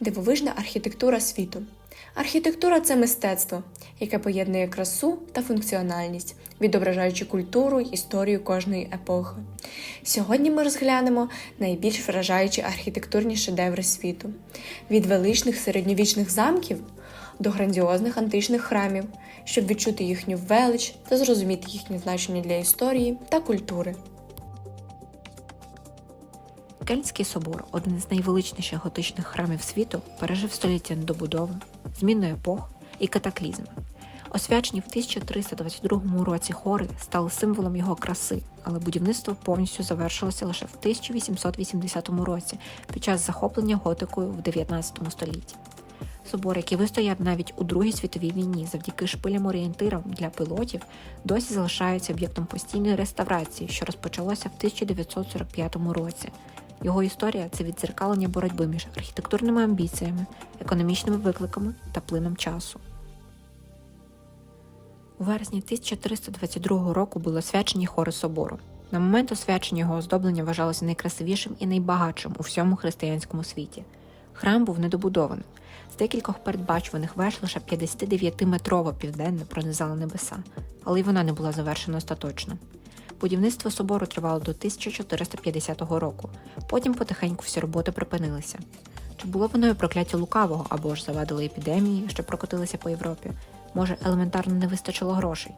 Дивовижна архітектура світу. Архітектура це мистецтво, яке поєднує красу та функціональність, відображаючи культуру й історію кожної епохи. Сьогодні ми розглянемо найбільш вражаючі архітектурні шедеври світу: від величних середньовічних замків до грандіозних античних храмів, щоб відчути їхню велич та зрозуміти їхнє значення для історії та культури. Кельтський собор, один з найвеличніших готичних храмів світу, пережив століття недобудови, зміну епох і катаклізми. Освячені в 1322 році хори стали символом його краси, але будівництво повністю завершилося лише в 1880 році під час захоплення готикою в 19 столітті. Собор, який вистояв навіть у Другій світовій війні завдяки шпилям орієнтирам для пілотів, досі залишається об'єктом постійної реставрації, що розпочалося в 1945 році. Його історія це віддзеркалення боротьби між архітектурними амбіціями, економічними викликами та плином часу. У вересні 1322 року були освячені хори собору. На момент освячення його оздоблення вважалося найкрасивішим і найбагатшим у всьому християнському світі. Храм був недобудованим. З декількох передбачуваних веж лише 59-метрова південна пронизала небеса, але й вона не була завершена остаточно. Будівництво собору тривало до 1450 року. Потім потихеньку всі роботи припинилися. Чи було воно прокляття лукавого або ж завадили епідемії, що прокотилися по Європі? Може, елементарно не вистачило грошей?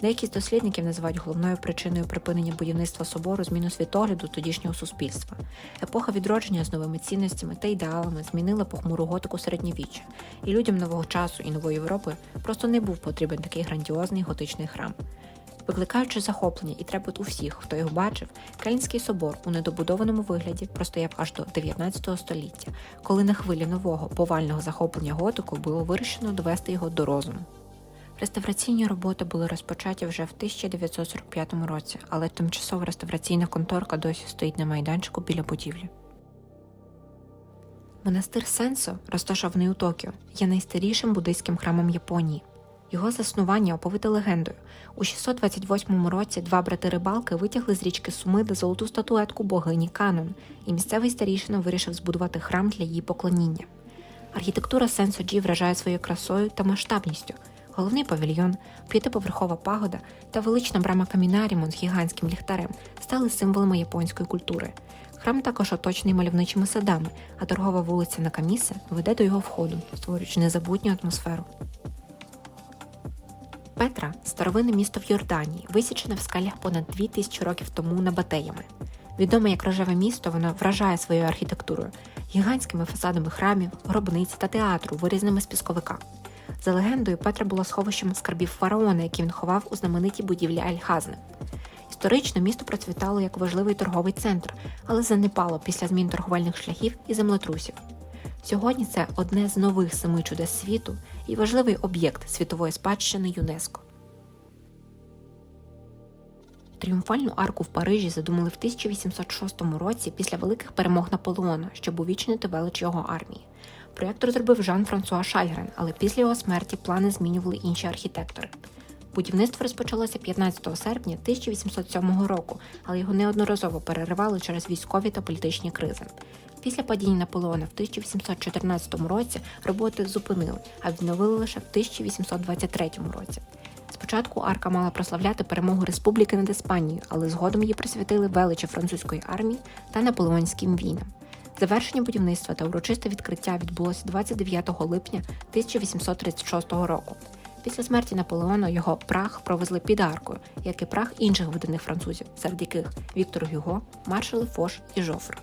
Деякі з дослідників називають головною причиною припинення будівництва собору зміну світогляду тодішнього суспільства. Епоха відродження з новими цінностями та ідеалами змінила похмуру готику середньовіччя, і людям нового часу і нової Європи просто не був потрібен такий грандіозний готичний храм. Викликаючи захоплення і трепет у всіх, хто його бачив, Кельнський собор у недобудованому вигляді простояв аж до 19 століття, коли на хвилі нового повального захоплення готику було вирішено довести його до розуму. Реставраційні роботи були розпочаті вже в 1945 році, але тимчасова реставраційна конторка досі стоїть на майданчику біля будівлі. Монастир Сенсо, розташований у Токіо, є найстарішим буддийським храмом Японії. Його заснування оповите легендою. У 628 році два брати рибалки витягли з річки Сумида золоту статуетку богині Канон, і місцевий старішина вирішив збудувати храм для її поклоніння. Архітектура Сенсоджі вражає своєю красою та масштабністю. Головний павільйон, п'ятиповерхова пагода та велична брама Камінарімон з гігантським ліхтарем стали символами японської культури. Храм також оточений мальовничими садами, а торгова вулиця Накамісе веде до його входу, створюючи незабутню атмосферу. Петра старовинне місто в Йорданії, висічене в скалях понад 2000 років тому набатеями. Відоме як рожеве місто, воно вражає своєю архітектурою, гігантськими фасадами храмів, гробниць та театру, вирізненими з пісковика. За легендою, Петра була сховищем скарбів фараона, які він ховав у знаменитій будівлі Аль-Хазни. Історично місто процвітало як важливий торговий центр, але занепало після змін торговельних шляхів і землетрусів. Сьогодні це одне з нових семи чудес світу і важливий об'єкт світової спадщини ЮНЕСКО. Тріумфальну арку в Парижі задумали в 1806 році після великих перемог Наполеона, щоб увічнити велич його армії. Проєкт розробив Жан-Франсуа Шальгрен, але після його смерті плани змінювали інші архітектори. Будівництво розпочалося 15 серпня 1807 року, але його неодноразово переривали через військові та політичні кризи. Після падіння Наполеона в 1814 році роботи зупинили, а відновили лише в 1823 році. Спочатку арка мала прославляти перемогу республіки над Іспанією, але згодом її присвятили величі французької армії та наполеонським війнам. Завершення будівництва та урочисте відкриття відбулося 29 липня 1836 року. Після смерті Наполеона його прах провезли під аркою, як і прах інших видатних французів, серед яких Віктор Гюго, маршали Фош і Жофр.